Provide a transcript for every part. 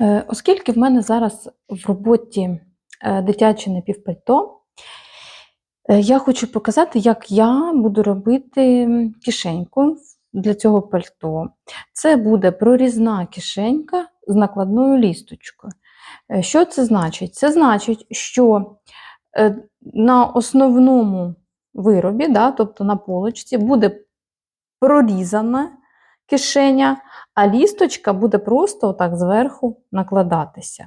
Е, Оскільки в мене зараз в роботі е, дитяче напівпальто, е, я хочу показати, як я буду робити кишеньку для цього пальто. Це буде прорізна кишенька з накладною лісточкою. Що це значить? Це значить, що на основному виробі, да, тобто на полочці, буде прорізана кишеня, а лісточка буде просто отак зверху накладатися.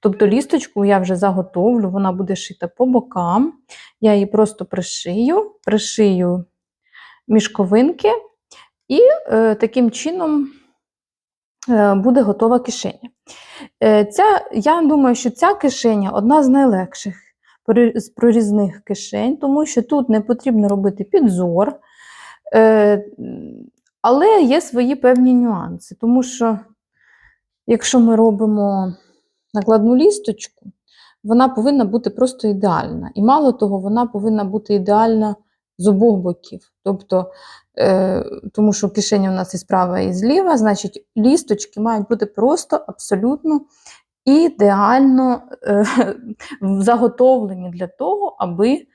Тобто лісточку я вже заготовлю, вона буде шита по бокам. Я її просто пришию, пришию мішковинки, і е, таким чином е, буде готова кишеня. Е, ця, я думаю, що ця кишеня одна з найлегших з прорізних кишень, тому що тут не потрібно робити підзор. Е, але є свої певні нюанси, тому що якщо ми робимо накладну лісточку, вона повинна бути просто ідеальна. І мало того, вона повинна бути ідеальна з обох боків. Тобто, е, тому що кишеня у нас і справа, і зліва, значить, лісточки мають бути просто абсолютно ідеально е, заготовлені для того, аби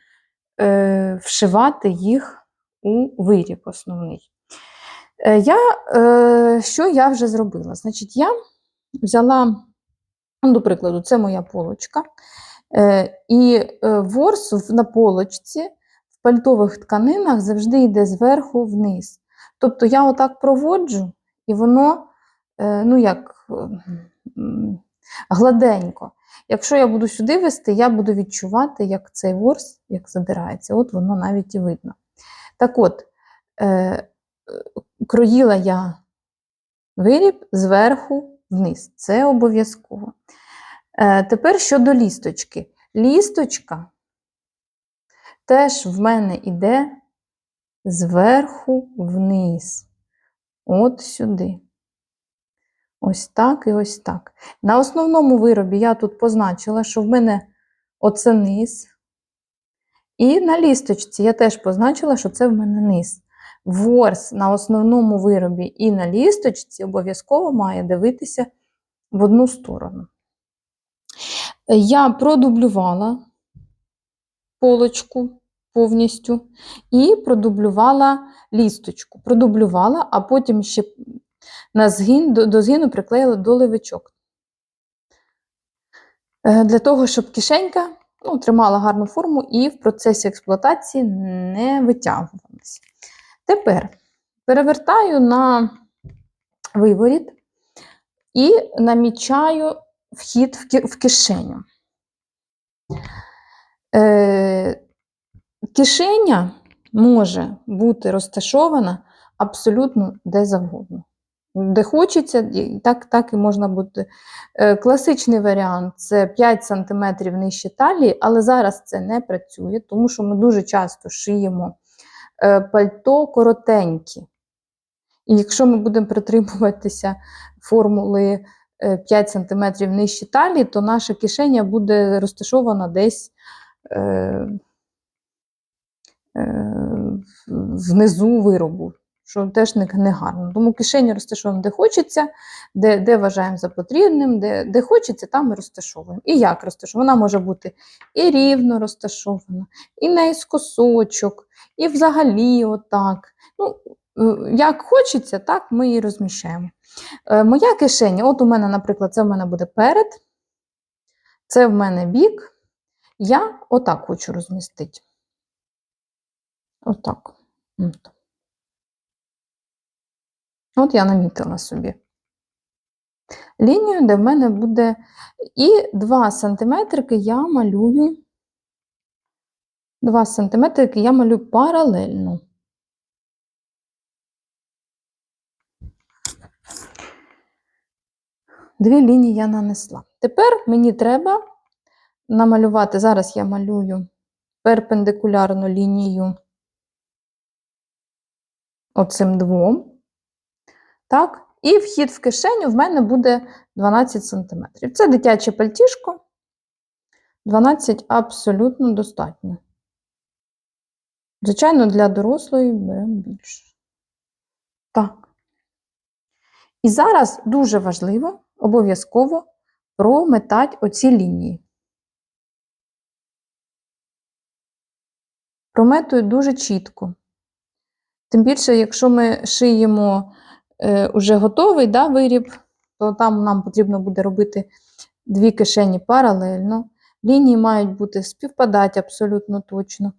е, вшивати їх у виріб основний. Е, Я, е, що я вже зробила? Значить, я взяла, ну, до прикладу, це моя полочка. Е, і ворс на полочці в пальтових тканинах завжди йде зверху вниз. Тобто я отак проводжу, і воно, ну як гладенько. Якщо я буду сюди вести, я буду відчувати, як цей ворс як задирається. От воно навіть і видно. Так от, кроїла я виріб зверху вниз. Це обов'язково. Е, тепер щодо лісточки. Лісточка теж в мене йде зверху вниз. От сюди. Ось так і ось так. На основному виробі я тут позначила, що в мене оце низ. І на лісточці я теж позначила, що це в мене низ. Ворс на основному виробі і на лісточці обов'язково має дивитися в одну сторону. Я продублювала полочку повністю і продублювала лісточку. Продублювала, а потім ще на згин, до, до згину приклеїла доливичок. Е, Для того, щоб кишенька ну, тримала гарну форму і в процесі експлуатації не витягувалася. Тепер перевертаю на виворіт і намічаю вхід в кишеню. Е, кишеня може бути розташована абсолютно де завгодно. Де хочеться, так, так і можна бути. Е, класичний варіант це 5 см нижче талії, але зараз це не працює, тому що ми дуже часто шиємо пальто коротенькі. І якщо ми будемо притримуватися формули е, 5 см нижче талії, то наша кишеня буде розташована десь е, е, внизу виробу, що теж не, гарно. Тому кишеня розташовуємо де хочеться, де, де вважаємо за потрібним, де, де хочеться, там і розташовуємо. І як розташовуємо? Вона може бути і рівно розташована, і наискосочок, і взагалі отак. Ну, е, як хочеться, так ми її розміщаємо. Е, Моя кишеня, от у мене, наприклад, це в мене буде перед, це в мене бік. Я отак хочу розмістити. Отак. От. От я намітила собі лінію, де в мене буде і 2 см я малюю. 2 см я малюю паралельно. Дві лінії я нанесла. Тепер мені треба намалювати, зараз я малюю перпендикулярну лінію оцим двом. Так? І вхід в кишеню в мене буде 12 см. Це дитяче пальтішко. 12 абсолютно достатньо. Звичайно, для дорослої беремо більше. Так. І зараз дуже важливо обов'язково прометати оці лінії. Прометую дуже чітко. Тим більше, якщо ми шиємо е, уже готовий да, виріб, то там нам потрібно буде робити дві кишені паралельно. Лінії мають бути співпадати абсолютно точно.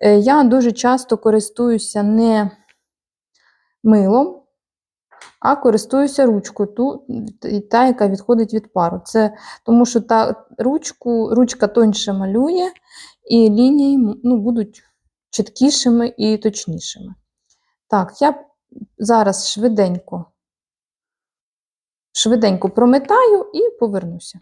Е, я дуже часто користуюся не милом, а користуюся ручкою, ту, та, яка відходить від пару. Це тому що та ручку, ручка тоньше малює, і лінії ну, будуть чіткішими і точнішими. Так, я зараз швиденько, швиденько прометаю і повернуся.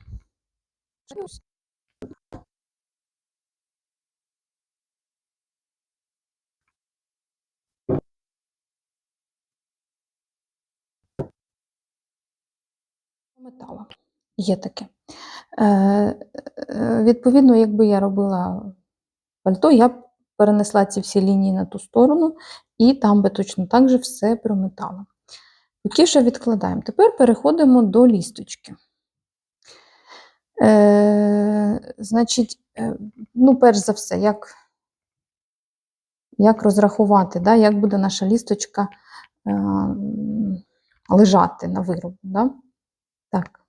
Прометала. Є таке. Е, е, відповідно, якби я робила пальто, я б перенесла ці всі лінії на ту сторону, і там би точно так же все прометала. Що відкладаємо. Тепер переходимо до лісточки. Е, значить, е, ну, перш за все, як, як розрахувати, да, як буде наша лісточка е, лежати на виробі. Да? Так.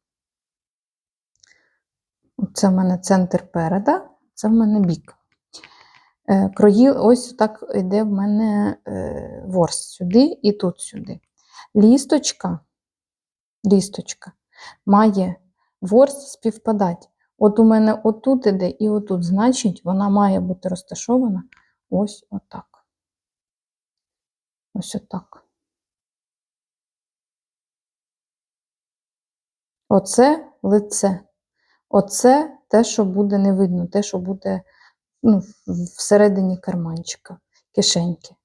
Це в мене центр переда, це в мене бік. Е, Крої, ось так йде в мене е, ворс сюди і тут сюди. Лісточка, лісточка має ворс співпадати. От у мене отут іде і отут, значить, вона має бути розташована ось отак. Ось отак. Оце лице. Оце те, що буде не видно, те, що буде ну, всередині карманчика, кишеньки.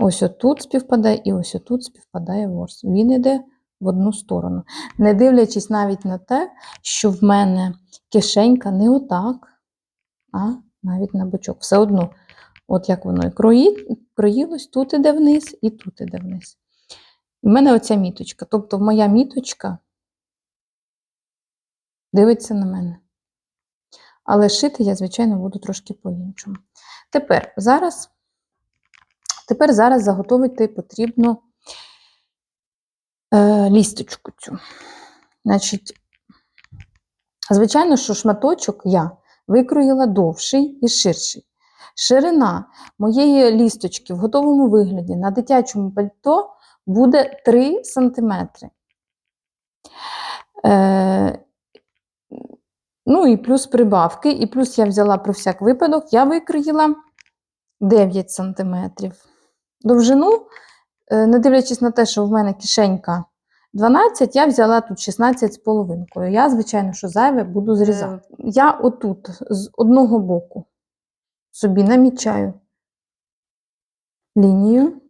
Ось отут співпадає і ось отут співпадає ворс. Він йде в одну сторону. Не дивлячись навіть на те, що в мене кишенька не отак, а навіть на бочок. Все одно, от як воно і крої, кроїлось, тут іде вниз і тут іде вниз. У мене оця міточка. Тобто моя міточка дивиться на мене. Але шити я, звичайно, буду трошки по-іншому. Тепер зараз, тепер зараз заготовити потрібно е, лісточку цю. Значить, звичайно, що шматочок я викроїла довший і ширший. Ширина моєї лісточки в готовому вигляді на дитячому пальто буде 3 см. Ну і плюс прибавки, і плюс я взяла про всяк випадок, я викроїла 9 см. Довжину, е, не дивлячись на те, що в мене кишенька 12, я взяла тут 16 з половинкою. Я, звичайно, що зайве буду зрізати. Я отут з одного боку собі намічаю лінію.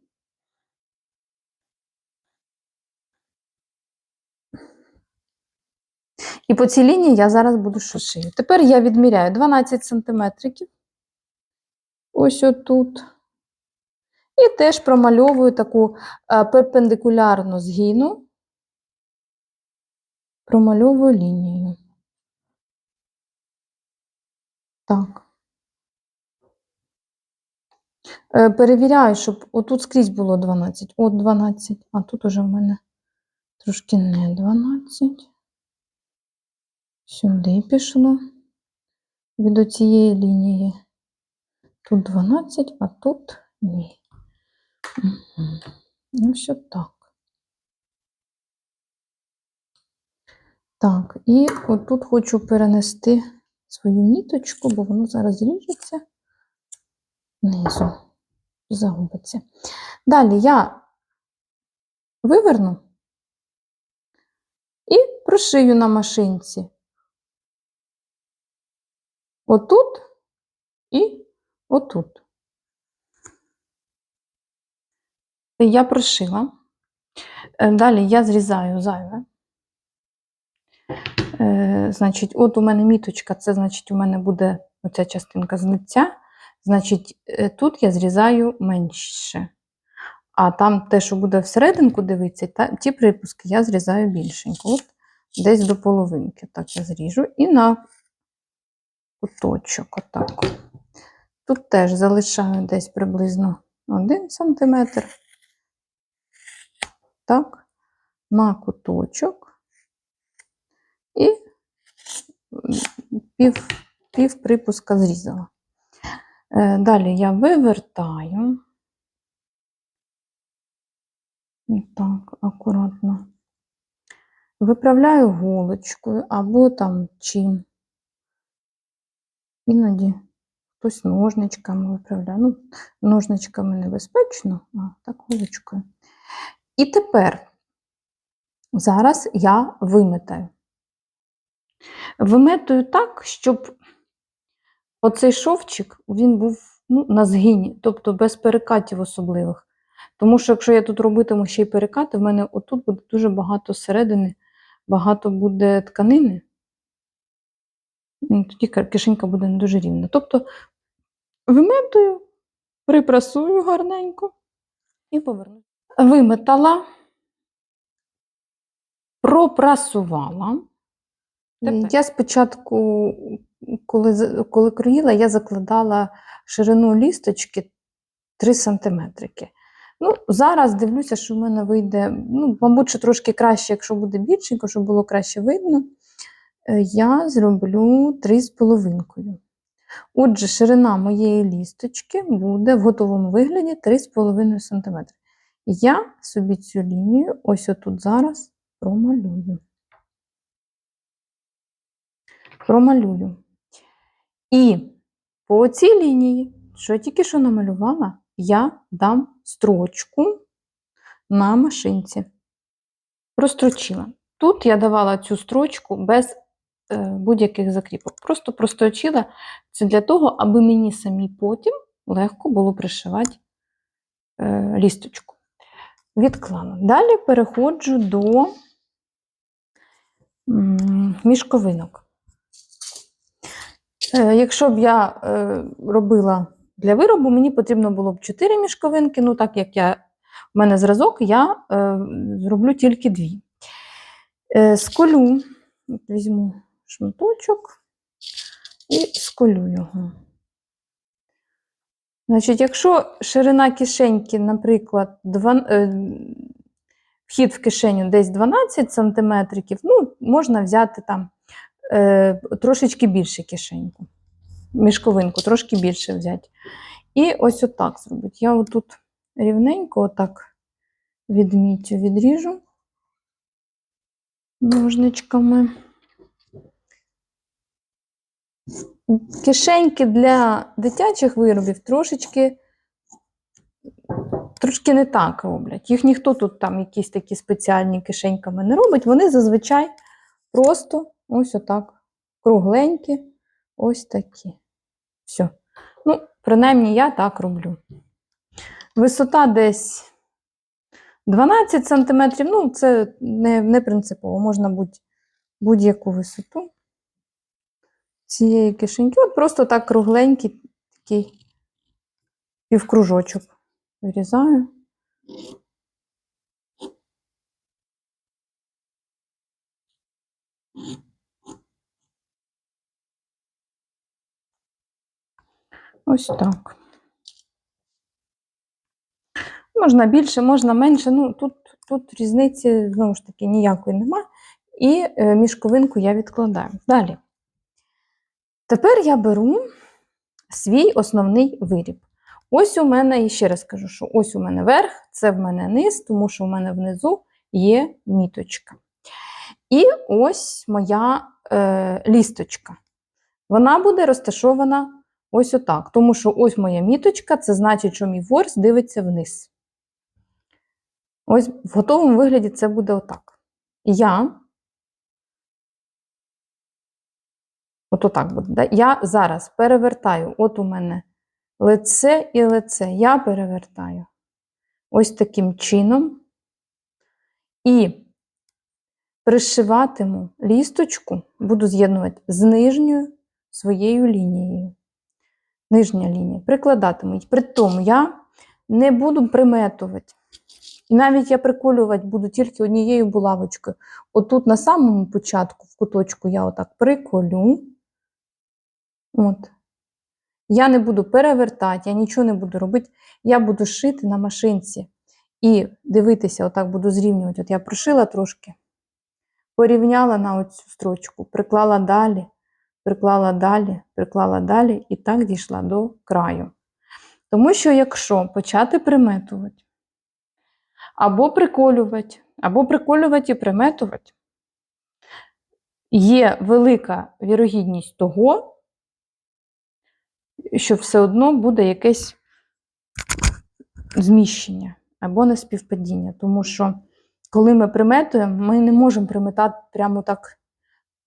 І по цій лінії я зараз буду шию. Тепер я відміряю 12 см. Ось отут. І теж промальовую таку е, перпендикулярну згину, промальовую лінію. Так. Е, Перевіряю, щоб отут скрізь було 12. От 12, а тут уже в мене трошки не 12. Сюди пішло від оцієї лінії. Тут 12, а тут ні. Угу. Ось отак. Так, і отут хочу перенести свою міточку, бо воно зараз ріжеться внизу, загубиться. Далі я виверну і прошию на машинці. Отут і отут. Я прошила. Е, Далі я зрізаю зайве. Е, Значить, от у мене міточка, це значить, у мене буде оця частинка з. Значить, е, тут я зрізаю менше. А там те, що буде всерединку дивитися, та, ті припуски я зрізаю більшенько. От десь до половинки. Так я зріжу. І на куточок. Отак. Тут теж залишаю десь приблизно 1 см. Так, на куточок. І пів, пів припуска зрізала. Е, Далі я вивертаю. Так, акуратно. Виправляю голочкою або там чим. Іноді хтось ножничками виправляє. Ну, ножничками небезпечно, а так голочкою. І тепер зараз я виметаю. Виметую так, щоб оцей шовчик він був ну, на згині, тобто без перекатів особливих. Тому що, якщо я тут робитиму ще й перекати, в мене отут буде дуже багато середини, багато буде тканини. Ну, Тоді кишенька буде не дуже рівна. Тобто виметую, припрасую гарненько і поверну. Виметала, пропрасувала. Тепер. Я спочатку, коли, коли кроїла, я закладала ширину лісточки 3 см. Ну, зараз дивлюся, що в мене вийде, ну, мабуть, що трошки краще, якщо буде більшенько, щоб було краще видно. Е, Я зроблю 3,5. Отже, ширина моєї лісточки буде в готовому вигляді 3,5 см. Я собі цю лінію ось отут зараз промалюю. Промалюю. І по цій лінії, що тільки що намалювала, я дам строчку на машинці. Прострочила. Тут я давала цю строчку без будь-яких закріпок. Просто прострочила це для того, аби мені самі потім легко було пришивати е, лісточку. Відклала. Далі переходжу до мішковинок. Е, Якщо б я е, робила для виробу, мені потрібно було б 4 мішковинки. Ну, так як я, в мене зразок, я е, зроблю тільки дві. Е, сколю, візьму шматочок і сколю його. Значить, якщо ширина кишеньки, наприклад, два, е, вхід в кишеню десь 12 см, ну, можна взяти там е, трошечки більше кишеньку. Мішковинку, трошки більше взяти. І ось отак зробити. Я отут рівненько отак відмітю, відріжу ножничками. Кишеньки для дитячих виробів трошечки, трошки не так роблять. Їх ніхто тут там якісь такі спеціальні кишеньками не робить. Вони зазвичай просто ось отак кругленькі, ось такі. Все. Ну, принаймні, я так роблю. Висота десь 12 см, ну, це не, не принципово, можна будь- будь-яку висоту цієї кишеньки. От просто так кругленький такий півкружочок вирізаю. Ось так. Можна більше, можна менше. Ну, тут, тут різниці, знову ж таки, ніякої нема. І е, мішковинку я відкладаю. Далі. Тепер я беру свій основний виріб. Ось у мене, і ще раз кажу, що ось у мене верх, це в мене низ, тому що у мене внизу є міточка. І ось моя е, лісточка. Вона буде розташована ось отак. Тому що ось моя міточка, це значить, що мій ворс дивиться вниз. Ось в готовому вигляді це буде отак. Я. От отак буде. Да? Я зараз перевертаю. От у мене лице і лице. Я перевертаю ось таким чином. І пришиватиму лісточку, буду з'єднувати з нижньою своєю лінією. Нижня лінія. Прикладатиму. При тому я не буду приметувати. І навіть я приколювати буду тільки однією булавочкою. Отут на самому початку, в куточку, я отак приколю. От. Я не буду перевертати, я нічого не буду робити. Я буду шити на машинці. І дивитися, отак буду зрівнювати. От я прошила трошки, порівняла на оцю строчку, приклала далі, приклала далі, приклала далі і так дійшла до краю. Тому що якщо почати приметувати, або приколювати, або приколювати і приметувати, є велика вірогідність того, що все одно буде якесь зміщення або неспівпадіння. Тому що, коли ми приметуємо, ми не можемо приметати прямо так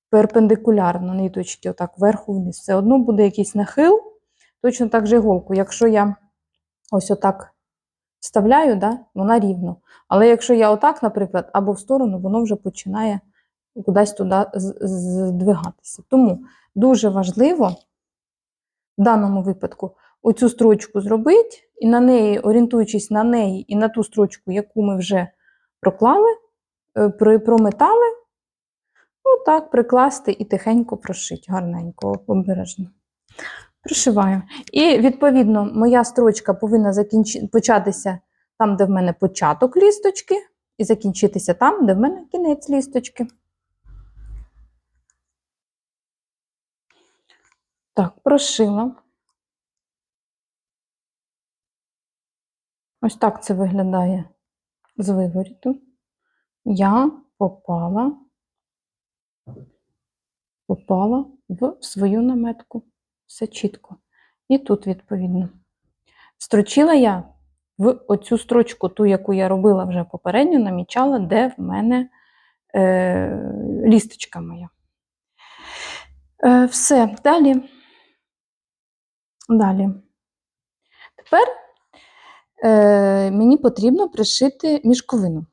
перпендикулярно ниточки, отак вверху вниз. Все одно буде якийсь нахил, точно так же іголку. Якщо я ось отак вставляю, да, вона рівно. Але якщо я отак, наприклад, або в сторону, воно вже починає кудись туди здвигатися. Тому дуже важливо в даному випадку оцю строчку зробити, і на неї, орієнтуючись на неї і на ту строчку, яку ми вже проклали, е, прометали, отак прикласти і тихенько прошити, гарненько, обережно. Прошиваю. І, відповідно, моя строчка повинна закінчи... початися там, де в мене початок лісточки, і закінчитися там, де в мене кінець лісточки. Так, прошила. Ось так це виглядає з виворіту. Я попала, попала в свою наметку. Все чітко. І тут, відповідно. Строчила я в оцю строчку, ту, яку я робила вже попередньо, намічала, де в мене е, лісточка моя. Е, все, далі. Далі. Тепер е, мені потрібно пришити мішковину.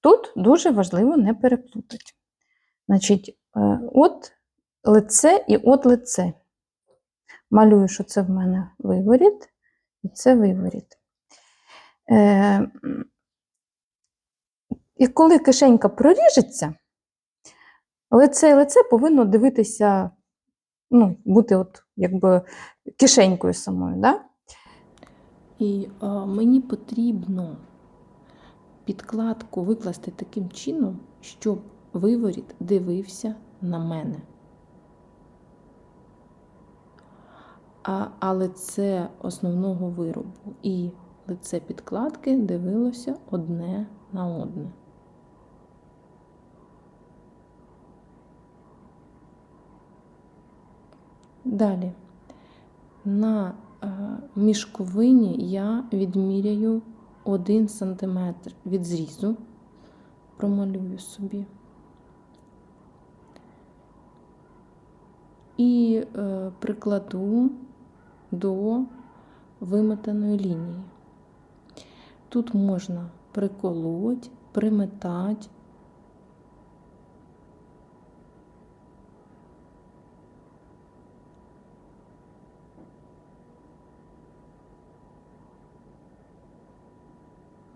Тут дуже важливо не переплутати. Значить, е, от лице і от лице. Малюю, що це в мене виворіт, і це виворіт. Е, і коли кишенька проріжеться, лице і лице повинно дивитися, ну, бути от, якби кишенькою самою. Да? І е, мені потрібно підкладку викласти таким чином, щоб виворіт дивився на мене. А, а лице основного виробу і лице підкладки дивилося одне на одне. Далі. На е, мішковині я відміряю 1 см від зрізу, промалюю собі. І е, прикладу до виметаної лінії. Тут можна приколоть, приметати.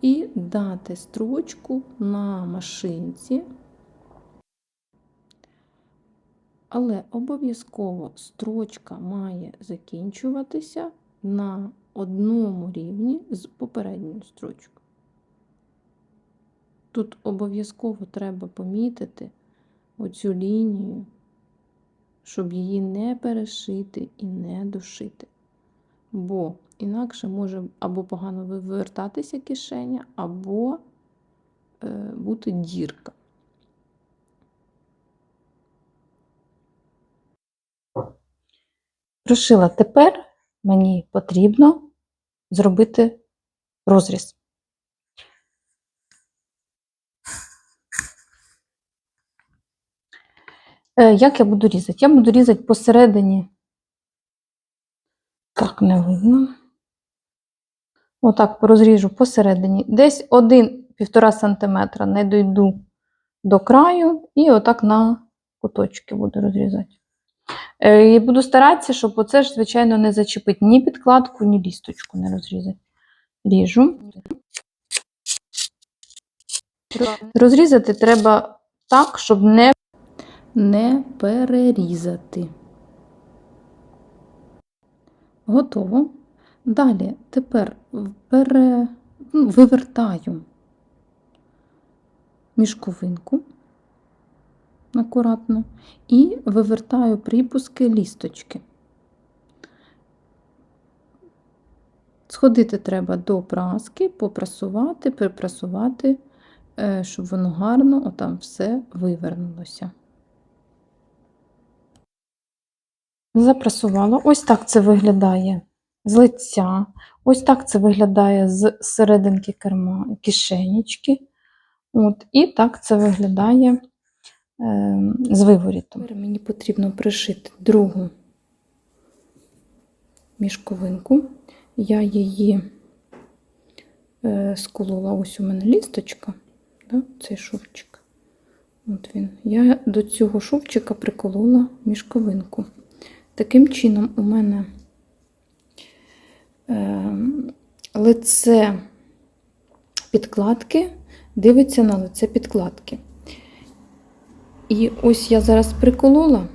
і дати строчку на машинці. Але обов'язково строчка має закінчуватися на одному рівні з попередньою строчкою. Тут обов'язково треба помітити оцю лінію, щоб її не перешити і не дошити. Бо інакше може або погано вивертатися кишеня, або е, бути дірка. Прошила. Тепер мені потрібно зробити розріз. Е, Як я буду різати? Я буду різати посередині. Так, не видно. Отак розріжу посередині. Десь 1-1,5 см не дойду до краю, і отак на куточки буду розрізати. Е, І буду старатися, щоб оце ж, звичайно, не зачепити ні підкладку, ні лісточку не розрізати. Ріжу. Розрізати треба так, щоб не Не перерізати. Готово. Далі тепер пере... ну, вивертаю мішковинку акуратно і вивертаю припуски лісточки. Сходити треба до праски, попрасувати, припрасувати, е, щоб воно гарно отам все вивернулося. Запрасувала. Ось так це виглядає з лиця. Ось так це виглядає з серединки керма кишенічки. От, і так це виглядає е, з виворітом. Тепер мені потрібно пришити другу мішковинку. Я її е, сколола, ось у мене лісточка, да, цей шовчик. От він. Я до цього шовчика приколола мішковинку. Таким чином, у мене е, лице підкладки дивиться на лице підкладки. І ось я зараз приколола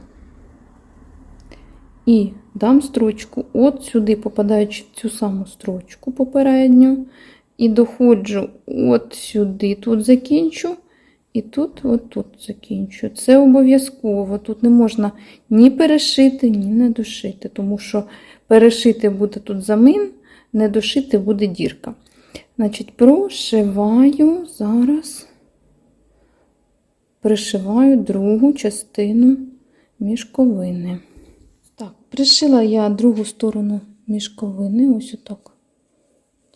і дам строчку от сюди, попадаючи в цю саму строчку попередню, і доходжу от сюди, тут закінчу, і тут, от тут закінчу. Це обов'язково. Тут не можна ні перешити, ні не дошити, тому що перешити буде тут замин, не дошити буде дірка. Значить, прошиваю зараз пришиваю другу частину мішковини. Так, пришила я другу сторону мішковини, ось отак.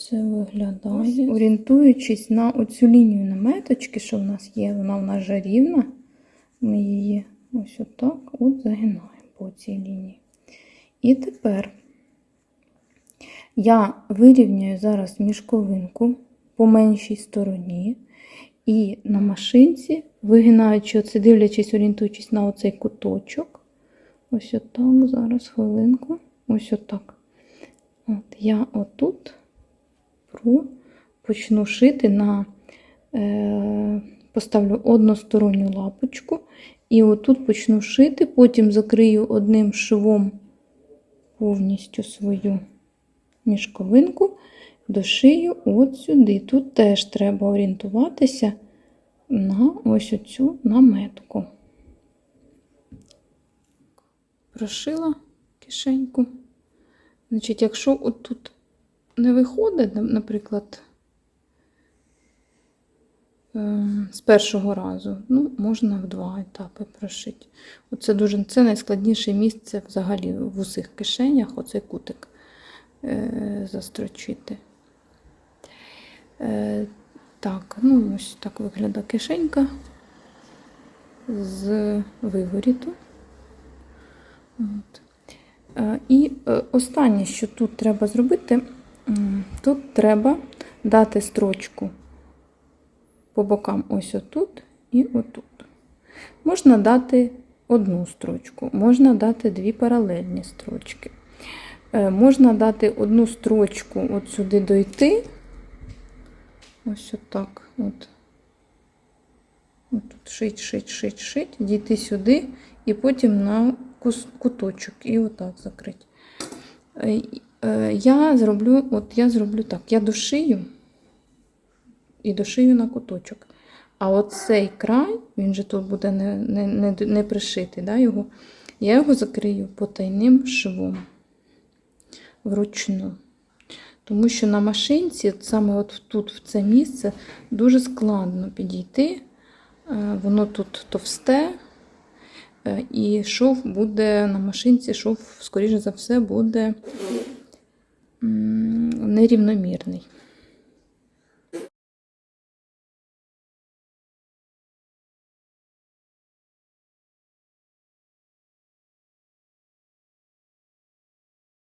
Це виглядає. Орієнтуючись на оцю лінію наметочки, що в нас є, вона в нас же рівна. Ми її ось отак от загинаємо по цій лінії. І тепер я вирівняю зараз мішковинку по меншій стороні. І на машинці, вигинаючи оце, дивлячись, орієнтуючись на оцей куточок. Ось отак, зараз хвилинку. Ось отак. От Я отут про, почну шити на, е, поставлю односторонню лапочку. І отут почну шити, потім закрию одним швом повністю свою мішковинку дошию от сюди. Тут теж треба орієнтуватися на ось оцю наметку. Прошила кишеньку. Значить, якщо отут не виходить, наприклад, ем, з першого разу, ну, можна в два етапи прошити. Оце дуже це найскладніше місце взагалі в усіх кишенях, оцей кутик е, застрочити. Е, так, ну ось так виглядає кишенька з виворіту. От. Е, і останнє, що тут треба зробити, тут треба дати строчку по бокам ось отут і отут. Можна дати одну строчку, можна дати дві паралельні строчки. Е, Можна дати одну строчку от сюди дойти. Ось отак. От. Тут шить, шить, шить, шить, дійти сюди і потім на куточок і отак закрити. Е, Я зроблю, от я зроблю так, я дошию і дошию на куточок. А от цей край, він же тут буде не, не, не, не пришитий, да, його, я його закрию потайним швом вручну. Тому що на машинці, саме от тут, в це місце, дуже складно підійти. Е, Воно тут товсте, е, і шов буде на машинці, шов, скоріше за все, буде нерівномірний.